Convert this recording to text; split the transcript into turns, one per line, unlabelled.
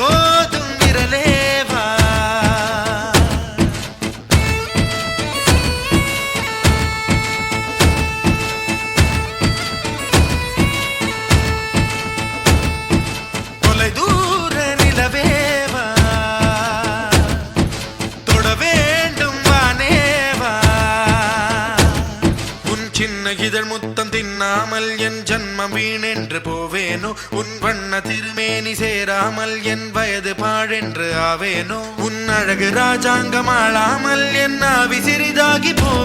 కోదుమిరలేవా తొలదు சின்ன இதழ் முத்தம் தின்னாமல் என் ஜன்மம் வீணென்று போவேனோ? உன் வண்ண திருமேனி சேராமல் என் வயது பாழென்று ஆவேனோ? உன் அழகு ராஜாங்கம் ஆளாமல் என் ஆவி சிறிதாகி போ